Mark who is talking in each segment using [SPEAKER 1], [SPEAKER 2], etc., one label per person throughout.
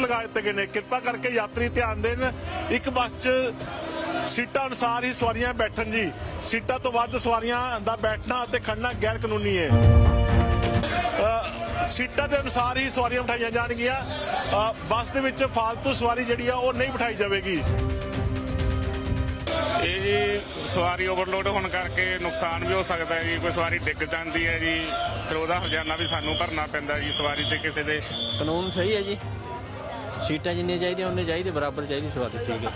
[SPEAKER 1] ਲਗਾ ਦਿੱਤੇ ਗਏ ਨੇ। ਕਿਰਪਾ ਕਰਕੇ ਯਾਤਰੀ ਧਿਆਨ ਦੇਣ। ਇੱਕ ਬੱਸ 'ਚ ਸੀਟਾਂ ਅਨੁਸਾਰ ਹੀ ਸਵਾਰੀਆਂ ਬੈਠਣ ਜੀ। ਸੀਟਾਂ ਤੋਂ ਵੱਧ ਸਵਾਰੀਆਂ ਦਾ ਬੈਠਣਾ ਅਤੇ ਖੜਨਾ ਗੈਰ ਕਾਨੂੰਨੀ ਹੈ ਸੀਟਾਂ ਦੇ ਅਨੁਸਾਰ ਹੀ ਸਵਾਰੀਆਂ ਬਿਠਾਈਆਂ ਜਾਣਗੀਆਂ। ਬੱਸ ਦੇ ਵਿੱਚ ਫਾਲਤੂ ਸਵਾਰੀ ਜਿਹੜੀ ਆ ਉਹ ਨਹੀਂ ਬਿਠਾਈ ਜਾਵੇਗੀ।
[SPEAKER 2] ਇਹ ਜੀ ਸਵਾਰੀ ਓਵਰਲੋਡ ਹੋਣ ਕਰਕੇ ਨੁਕਸਾਨ ਵੀ ਹੋ ਸਕਦਾ ਹੈ ਜੀ। ਕੋਈ ਸਵਾਰੀ ਡਿੱਗ ਜਾਂਦੀ ਹੈ ਜੀ। ਫਿਰ ਉਹਦਾ ਹਰਜਾਨਾ ਵੀ ਸਾਨੂੰ ਭਰਨਾ ਪੈਂਦਾ ਜੀ ਸਵਾਰੀ ਤੇ ਕਿਸੇ ਦੇ।
[SPEAKER 3] ਕਾਨੂੰਨ ਸਹੀ ਹੈ ਜੀ। ਸੀਟਾਂ ਜਿੰਨੀਆਂ ਚਾਹੀਦੀਆਂ, ਉਹਨੇ ਚਾਹੀਦੇ, ਬਰਾਬਰ ਚਾਹੀਦੀ ਸਵਾਦ ਠੀਕ ਹੈ।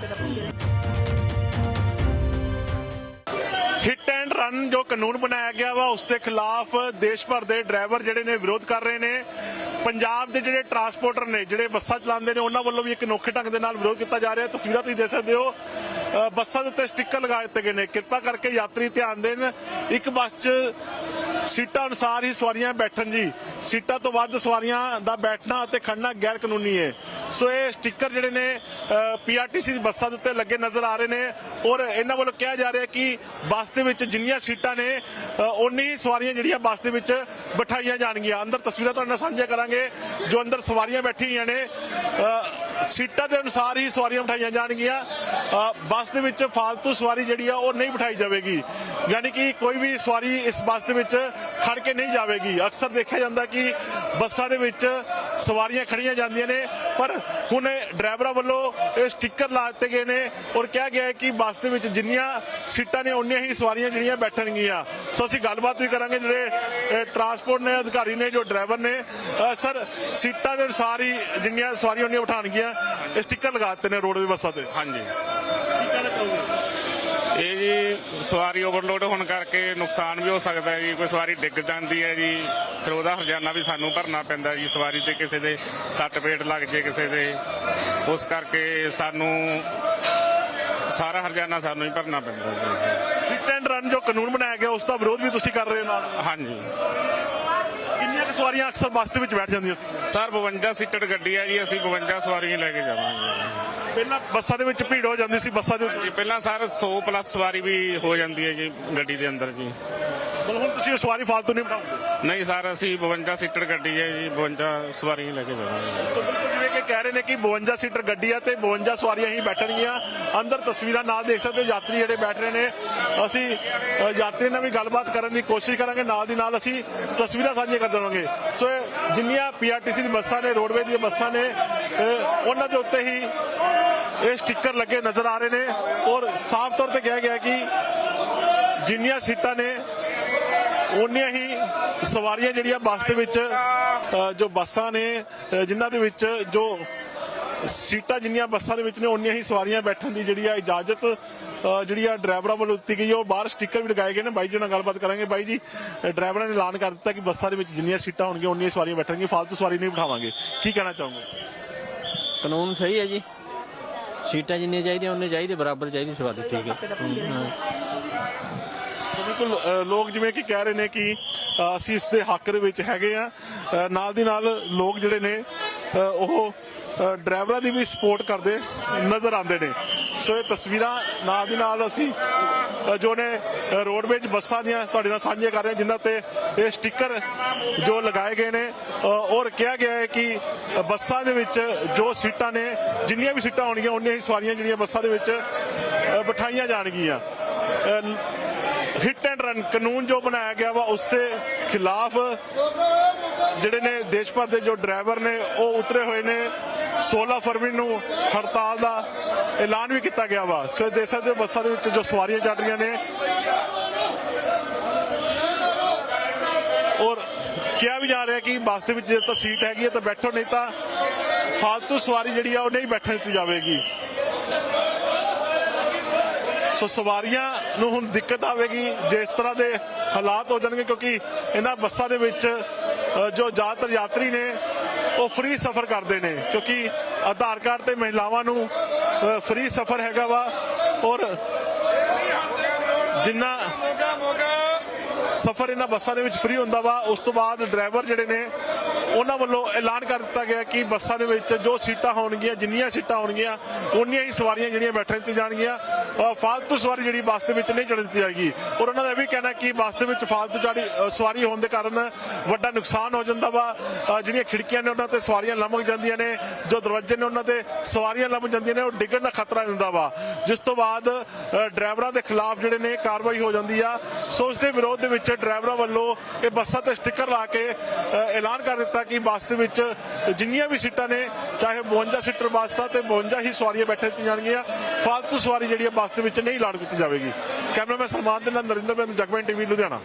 [SPEAKER 1] ਹਿੱਟ ਐਂਡ ਰਨ ਜੋ ਕਾਨੂੰਨ ਬਣਾਇਆ ਗਿਆ ਵਾ, ਉਸ ਦੇ ਖਿਲਾਫ ਦੇਸ਼ ਭਰ ਦੇ ਡਰਾਈਵਰ ਜਿਹੜੇ ਨੇ ਵਿਰੋਧ ਕਰ ਰਹੇ ਨੇ। ਪੰਜਾਬ ਦੇ ਜਿਹੜੇ ਟਰਾਂਸਪੋਰਟਰ ਨੇ, ਜਿਹੜੇ ਬੱਸਾਂ ਚਲਾਉਂਦੇ ਨੇ, ਉਹਨਾਂ ਵੱਲੋਂ ਵੀ ਇੱਕ ਅਨੋਖੇ ਢੰਗ ਦੇ ਨਾਲ ਵਿਰੋਧ ਕੀਤਾ ਜਾ ਰਿਹਾ। ਤਸਵੀਰਾਂ ਤੁਸੀਂ ਦੇਖ ਸਕਦੇ ਹੋ। ਬੱਸਾਂ ਦੇ ਉੱਤੇ ਸਟicker ਲਗਾ ਦਿੱਤੇ ਗਏ ਨੇ। ਕਿਰਪਾ ਕਰਕੇ ਯਾਤਰੀ ਧਿਆਨ ਦੇਣ। ਇੱਕ ਬੱਸ 'ਚ ਸੀਟਾਂ ਅਨੁਸਾਰ ਹੀ ਸਵਾਰੀਆਂ ਬੈਠਣ ਜੀ। ਸੀਟਾਂ ਤੋਂ ਵੱਧ ਸਵਾਰੀਆਂ ਦਾ ਬੈਠਣਾ ਅਤੇ ਖੜਨਾ ਗੈਰ ਕਾਨੂੰਨੀ ਹੈ। ਸੋ ਇਹ ਸਟicker ਜਿਹੜੇ ਨੇ ਪੀਆਰਟੀਸੀ ਦੀ ਬੱਸਾਂ ਦੇ ਉੱਤੇ ਲੱਗੇ ਨਜ਼ਰ ਆ ਰਹੇ ਨੇ ਔਰ ਇਹਨਾਂ ਵੱਲੋਂ ਕਿਹਾ ਜਾ ਰਿਹਾ ਕਿ ਬੱਸ ਦੇ ਵਿੱਚ ਜਿੰਨੀਆਂ ਸੀਟਾਂ ਨੇ ਉਨੀ ਸਵਾਰੀਆਂ ਜਿਹੜੀਆਂ ਬੱਸ ਦੇ ਵਿੱਚ ਬਿਠਾਈਆਂ ਜਾਣਗੀਆਂ। ਅੰਦਰ ਤਸਵੀਰਾਂ ਤੁਹਾਡੇ ਨਾਲ ਸਾਂਝੀਆਂ ਕਰਾਂਗੇ। ਜੋ ਅੰਦਰ ਸਵਾਰੀਆਂ ਬੈਠੀ ਹੋਈਆਂ ਨੇ ਸੀਟਾਂ ਦੇ ਅਨੁਸਾਰ ਹੀ ਸਵਾਰੀਆਂ ਬਿਠਾਈਆਂ ਜਾਣਗੀਆਂ। ਬੱਸ ਦੇ ਵਿੱਚ ਫਾਲਤੂ ਸਵਾਰੀ ਜਿਹੜੀ ਆ, ਉਹ ਨਹੀਂ ਬਿਠਾਈ ਜਾਵੇਗੀ। ਯਾਨੀ ਕਿ ਕੋਈ ਵੀ ਸਵਾਰੀ ਇਸ ਬੱਸ ਦੇ ਵਿੱਚ ਖੜ ਕੇ ਨਹੀਂ ਜਾਵੇਗੀ। ਅਕਸਰ ਦੇਖਿਆ ਜਾਂਦਾ ਕਿ ਬੱਸਾਂ ਦੇ ਵਿੱਚ ਸਵਾਰੀਆਂ ਖੜੀਆਂ ਜਾਂਦੀਆਂ ਨੇ, ਪਰ ਹੁਣ ਡਰਾਈਵਰਾਂ ਵੱਲੋਂ ਇਹ ਸਟicker ਲਾ ਦਿੱਤੇ ਗਏ ਨੇ ਔਰ ਕਿਹਾ ਗਿਆ ਹੈ ਕਿ ਬੱਸ ਦੇ ਵਿੱਚ ਜਿੰਨੀਆਂ ਸੀਟਾਂ ਨੇ ਉਨੀਆਂ ਹੀ ਸਵਾਰੀਆਂ ਜਿਹੜੀਆਂ ਬੈਠਣਗੀਆਂ। ਸੋ ਅਸੀਂ ਗੱਲਬਾਤ ਵੀ ਕਰਾਂਗੇ ਜਿਹੜੇ ਟਰਾਂਸਪੋਰਟ ਨੇ, ਅਧਿਕਾਰੀ ਨੇ, ਜੋ ਡਰਾਈਵਰ ਨੇ ਸਰ, ਸੀਟਾਂ ਦੇ ਅਨੁਸਾਰ ਹੀ ਜਿੰਨੀਆਂ ਸਵਾਰੀਆਂ ਉਨੀਆਂ ਉਠਾਣਗੀਆਂ ਇਹ ਸਟicker ਲਗਾ ਦਿੱਤੇ ਨੇ ਰੋਡਵੇ ਬੱਸਾਂ ਤੇ।
[SPEAKER 2] ਹਾਂਜੀ। ਇਹ ਜੀ ਸਵਾਰੀ ਓਵਰਲੋਡ ਹੋਣ ਕਰਕੇ ਨੁਕਸਾਨ ਵੀ ਹੋ ਸਕਦਾ ਹੈ ਜੀ ਕੋਈ ਸਵਾਰੀ ਡਿੱਗ ਜਾਂਦੀ ਹੈ ਜੀ ਫਿਰ ਉਹਦਾ ਹਰਜਾਨਾ ਵੀ ਸਾਨੂੰ ਭਰਨਾ ਪੈਂਦਾ ਜੀ ਸਵਾਰੀ ਤੇ ਕਿਸੇ ਦੇ ਸੱਟ ਪੇਟ ਲੱਗ ਜੇ ਕਿਸੇ ਦੇ। ਉਸ ਕਰਕੇ ਸਾਨੂੰ ਸਾਰਾ ਹਰਜਾਨਾ ਸਾਨੂੰ ਹੀ ਭਰਨਾ ਪੈਂਦਾ ਜੀ।
[SPEAKER 1] ਹਿੱਟ ਐਂਡ ਰਨ ਜੋ ਕਾਨੂੰਨ ਬਣਾਇਆ ਗਿਆ ਉਸ ਦਾ ਵਿਰੋਧ ਵੀ ਤੁਸੀਂ ਕਰ ਰਹੇ ਹੋ ਨਾਲ?
[SPEAKER 2] ਹਾਂਜੀ।
[SPEAKER 1] ਕਿੰਨੀਆਂ ਕੁ ਸਵਾਰੀਆਂ ਅਕਸਰ ਬੱਸ ਦੇ ਵਿੱਚ ਬੈਠ ਜਾਂਦੀਆਂ ਸੀ?
[SPEAKER 2] ਸਰ 52 ਸੀਟਡ ਗੱਡੀ ਹੈ ਜੀ ਅਸੀਂ 52 ਸਵਾਰੀਆਂ ਲੈ ਕੇ ਜਾਵਾਂਗੇ।
[SPEAKER 1] ਪਹਿਲਾਂ ਬੱਸਾਂ ਦੇ ਵਿੱਚ ਭੀੜ ਹੋ ਜਾਂਦੀ ਸੀ ਬੱਸਾਂ ਦੇ
[SPEAKER 2] ਜੀ ਪਹਿਲਾਂ ਸਰ 100 ਪਲੱਸ ਸਵਾਰੀ ਵੀ ਹੋ ਜਾਂਦੀ ਹੈ ਜੀ ਗੱਡੀ ਦੇ ਅੰਦਰ ਜੀ।
[SPEAKER 1] ਮਤਲਬ ਹੁਣ ਤੁਸੀਂ ਸਵਾਰੀ ਫਾਲਤੂ ਨਹੀਂ ਬਿਠਾਉਂਦੇ
[SPEAKER 2] ਨਹੀਂ ਸਰ ਅਸੀਂ 52 ਸੀਟਡ ਗੱਡੀ ਹੈ ਜੀ 52 ਸਵਾਰੀਆਂ ਲੈ ਕੇ ਜਾਵਾਂਗੇ
[SPEAKER 1] ਸੋ ਬਿਲਕੁਲ ਜਿਵੇਂ ਕਿ ਕਹਿ ਰਹੇ ਨੇ ਕਿ 52 ਸੀਟਰ ਗੱਡੀ ਆ ਤੇ 52 ਸਵਾਰੀਆਂ ਹੀ ਬੈਠਣਗੀਆਂ। ਅੰਦਰ ਤਸਵੀਰਾਂ ਨਾਲ ਦੇਖ ਸਕਦੇ ਹੋ ਯਾਤਰੀ ਜਿਹੜੇ ਬੈਠ ਰਹੇ ਨੇ। ਅਸੀਂ ਅ, ਯਾਤਰੀ ਨਾਲ ਵੀ ਗੱਲਬਾਤ ਕਰਨ ਦੀ ਕੋਸ਼ਿਸ਼ ਕਰਾਂਗੇ ਨਾਲ ਦੀ ਨਾਲ ਅਸੀਂ ਤਸਵੀਰਾਂ ਸਾਂਝੀਆਂ ਕਰ ਦੇਵਾਂਗੇ। ਸੋ ਇਹ ਜਿੰਨੀਆਂ ਪੀਆਰਟੀਸੀ ਦੀ ਬੱਸਾਂ ਨੇ ਰੋਡਵੇ ਦੀਆਂ ਬੱਸਾਂ ਨੇ ਅ, ਉਹਨਾਂ ਦੇ ਉੱਤੇ ਹੀ ਇਹ ਸਟicker ਲੱਗੇ ਨਜ਼ਰ ਆ ਰਹੇ ਨੇ ਔਰ ਸਾਫ਼ ਤੌਰ ਤੇ ਕਿਹਾ ਗਿਆ ਕਿ ਜਿੰਨੀਆਂ ਸੀਟਾਂ ਨੇ ਉਨੀਆਂ ਹੀ ਸਵਾਰੀਆਂ ਜਿਹੜੀਆਂ ਬੱਸ ਦੇ ਵਿੱਚ ਜੋ ਬੱਸਾਂ ਨੇ ਅ, ਜਿਨ੍ਹਾਂ ਦੇ ਵਿੱਚ ਜੋ ਸੀਟਾਂ ਜਿੰਨੀਆਂ ਬੱਸਾਂ ਦੇ ਵਿੱਚ ਨੇ ਉਨੀਆਂ ਹੀ ਸਵਾਰੀਆਂ ਬੈਠਣ ਦੀ ਜਿਹੜੀ ਆ ਇਜਾਜ਼ਤ ਜਿਹੜੀ ਆ ਡਰਾਈਵਰਾਂ ਵੱਲੋਂ ਦਿੱਤੀ ਗਈ ਹੈ। ਉਹ ਬਾਹਰ ਸਟicker ਵੀ ਲਗਾਏ ਗਏ ਨੇ। ਬਾਈ ਜੀ ਨਾਲ ਗੱਲਬਾਤ ਕਰਾਂਗੇ। ਬਾਈ ਜੀ ਡਰਾਈਵਰਾਂ ਨੇ ਐਲਾਨ ਕਰ ਦਿੱਤਾ ਕਿ ਬੱਸਾਂ ਦੇ ਵਿੱਚ ਜਿੰਨੀਆਂ ਸੀਟਾਂ ਹੋਣਗੀਆਂ ਉਨੀਆਂ ਹੀ ਸਵਾਰੀਆਂ ਬੈਠਣਗੀਆਂ। ਫालतू ਸਵਾਰੀ ਨਹੀਂ ਬਿਠਾਵਾਂਗੇ। ਕੀ ਕਹਿਣਾ ਚਾਹੋਗੇ?
[SPEAKER 3] ਕਾਨੂੰਨ ਸਹੀ ਹੈ ਜੀ। ਸੀਟਾਂ ਜਿੰਨੀਆਂ ਚਾਹੀਦੀਆਂ ਉਹਨੇ ਚਾਹੀਦੇ ਬਰਾਬਰ ਚਾਹੀਦੀ ਸਵਾਦ ਠੀਕ ਹੈ।
[SPEAKER 1] ਬਿਲਕੁਲ ਅ, ਲੋਕ ਜਿਵੇਂ ਕਿ ਕਹਿ ਰਹੇ ਨੇ ਕਿ ਅ, ਅਸੀਂ ਇਸ ਦੇ ਹੱਕ ਦੇ ਵਿੱਚ ਹੈਗੇ ਆ ਨਾਲ ਦੀ ਨਾਲ ਲੋਕ ਜਿਹੜੇ ਨੇ ਅ, ਉਹ ਅ, ਡਰਾਈਵਰਾਂ ਦੀ ਵੀ ਸਪੋਰਟ ਕਰਦੇ ਨਜ਼ਰ ਆਉਂਦੇ ਨੇ। ਸੋ ਇਹ ਤਸਵੀਰਾਂ ਨਾਲ ਦੀ ਨਾਲ ਅਸੀਂ ਅ, ਜੋ ਨੇ ਅ, ਰੋਡਵੇਜ ਬੱਸਾਂ ਦੀਆਂ ਤੁਹਾਡੇ ਨਾਲ ਸਾਂਝੀਆਂ ਕਰ ਰਹੇ ਹਾਂ ਜਿਨ੍ਹਾਂ ਤੇ ਇਹ ਸਟicker ਜੋ ਲਗਾਏ ਗਏ ਨੇ ਅ, ਔਰ ਕਿਹਾ ਗਿਆ ਹੈ ਕਿ ਬੱਸਾਂ ਦੇ ਵਿੱਚ ਜੋ ਸੀਟਾਂ ਨੇ, ਜਿੰਨੀਆਂ ਵੀ ਸੀਟਾਂ ਹੋਣਗੀਆਂ ਉਨੀਆਂ ਹੀ ਸਵਾਰੀਆਂ ਜਿਹੜੀਆਂ ਬੱਸਾਂ ਦੇ ਵਿੱਚ ਬਿਠਾਈਆਂ ਜਾਣਗੀਆਂ। ਹਿੱਟ ਐਂਡ ਰਨ ਕਾਨੂੰਨ ਜੋ ਬਣਾਇਆ ਗਿਆ ਵਾ, ਉਸ ਦੇ ਖਿਲਾਫ ਜਿਹੜੇ ਨੇ ਦੇਸ਼ ਭਰ ਦੇ ਜੋ ਡਰਾਈਵਰ ਨੇ, ਉਹ ਉਤਰੇ ਹੋਏ ਨੇ। 16 ਫਰਵਰੀ ਨੂੰ ਹੜਤਾਲ ਦਾ ਐਲਾਨ ਵੀ ਕੀਤਾ ਗਿਆ ਵਾ। ਸੋ ਦੇਖ ਸਕਦੇ ਹੋ ਬੱਸਾਂ ਦੇ ਵਿੱਚ ਜੋ ਸਵਾਰੀਆਂ ਚੜ ਰਹੀਆਂ ਨੇ ਔਰ ਕਿਹਾ ਵੀ ਜਾ ਰਿਹਾ ਕਿ ਬੱਸ ਦੇ ਵਿੱਚ ਜੇ ਤਾਂ ਸੀਟ ਹੈਗੀ ਹੈ ਤਾਂ ਬੈਠੋ, ਨਹੀਂ ਤਾਂ ਫालतू ਸਵਾਰੀ ਜਿਹੜੀ ਆ ਉਹ ਨਹੀਂ ਬੈਠਣ ਦਿੱਤੀ ਜਾਵੇਗੀ। ਸੋ ਸਵਾਰੀਆਂ ਨੂੰ ਹੁਣ ਦਿੱਕਤ ਆਵੇਗੀ, ਜੇ ਇਸ ਤਰ੍ਹਾਂ ਦੇ ਹਾਲਾਤ ਹੋ ਜਾਣਗੇ, ਕਿਉਂਕਿ ਇਹਨਾਂ ਬੱਸਾਂ ਦੇ ਵਿੱਚ ਜੋ ਜ਼ਿਆਦਾਤਰ ਯਾਤਰੀ ਨੇ, ਉਹ ਫ੍ਰੀ ਸਫ਼ਰ ਕਰਦੇ ਨੇ, ਕਿਉਂਕਿ ਆਧਾਰ ਕਾਰਡ ਤੇ ਮਹਿਲਾਵਾਂ ਨੂੰ ਫ੍ਰੀ ਸਫ਼ਰ ਹੈਗਾ ਵਾ, ਔਰ ਜਿੰਨਾ ਸਫ਼ਰ ਇਹਨਾਂ ਬੱਸਾਂ ਦੇ ਵਿੱਚ ਫ੍ਰੀ ਹੁੰਦਾ ਵਾ। ਉਸ ਤੋਂ ਬਾਅਦ ਡਰਾਈਵਰ ਜਿਹੜੇ ਨੇ, ਉਹਨਾਂ ਵੱਲੋਂ ਐਲਾਨ ਕਰ ਦਿੱਤਾ ਗਿਆ ਕਿ ਬੱਸਾਂ ਦੇ ਵਿੱਚ ਜੋ ਸੀਟਾਂ ਹੋਣਗੀਆਂ, ਜਿੰਨੀਆਂ ਸੀਟਾਂ ਹੋਣਗੀਆਂ, ਉਨੀਆਂ ਹੀ ਸਵਾਰੀਆਂ ਜਿਹੜੀਆਂ ਬੈਠਣ ਦਿੱਤੀ ਜਾਣਗੀਆਂ। ਅ, ਫਾਲਤੂ ਸਵਾਰੀ ਜਿਹੜੀ ਬੱਸ ਦੇ ਵਿੱਚ ਨਹੀਂ ਚੜ੍ਹ ਦਿੱਤੀ ਜਾਏਗੀ ਔਰ ਉਹਨਾਂ ਦਾ ਇਹ ਵੀ ਕਹਿਣਾ ਕਿ ਬੱਸ ਦੇ ਵਿੱਚ ਫਾਲਤੂ ਜਿਹੜੀ ਸਵਾਰੀ ਹੋਣ ਦੇ ਕਾਰਨ ਵੱਡਾ ਨੁਕਸਾਨ ਹੋ ਜਾਂਦਾ ਵਾ। ਜਿਹੜੀਆਂ ਖਿੜਕੀਆਂ ਨੇ ਉਹਨਾਂ ਤੇ ਸਵਾਰੀਆਂ ਲੰਮਕ ਜਾਂਦੀਆਂ ਨੇ ਜੋ ਦਰਵਾਜ਼ੇ ਨੇ ਉਹਨਾਂ ਤੇ ਸਵਾਰੀਆਂ ਲੰਮਕ ਜਾਂਦੀਆਂ ਨੇ ਉਹ ਡਿੱਗਣ ਦਾ ਖਤਰਾ ਹੁੰਦਾ ਵਾ। ਜਿਸ ਤੋਂ ਬਾਅਦ ਡਰਾਈਵਰਾਂ ਦੇ ਖਿਲਾਫ ਜਿਹੜੇ ਨੇ ਕਾਰਵਾਈ ਹੋ ਜਾਂਦੀ ਆ। ਸੋ ਉਸ ਦੇ ਵਿਰੋਧ ਦੇ ਵਿੱਚ ਡਰਾਈਵਰਾਂ ਵੱਲੋਂ ਇਹ ਬੱਸਾਂ ਤੇ ਸਟicker ਲਾ ਕੇ ਐਲਾਨ ਕਰ ਦਿੱਤਾ ਕਿ ਬੱਸ ਦੇ ਵਿੱਚ ਜਿੰਨੀਆਂ ਵੀ ਸੀਟਾਂ ਨੇ ਚਾਹੇ 52 ਸੀਟਰ ਬੱਸ ਆ ਤੇ 52 ਹੀ ਸਵਾਰੀਆਂ ਬੈਠੇ ਦਿੱਤੀਆਂ ਜਾਣਗੀਆਂ ਫਾਲਤੂ ਸਵਾਰੀ ਜਿਹੜੀ ਆ ਬੱਸ ਦੇ ਵਿੱਚ ਨਹੀਂ ਲਾੜ ਕੀਤੀ ਜਾਵੇਗੀ। ਕੈਮਰਾਮੈਨ ਸਲਮਾਨ ਦੇ ਨਾਲ ਨਰਿੰਦਰ ਬਿੰਦ ਜਗਮੈਨ ਟੀਵੀ, ਲੁਧਿਆਣਾ।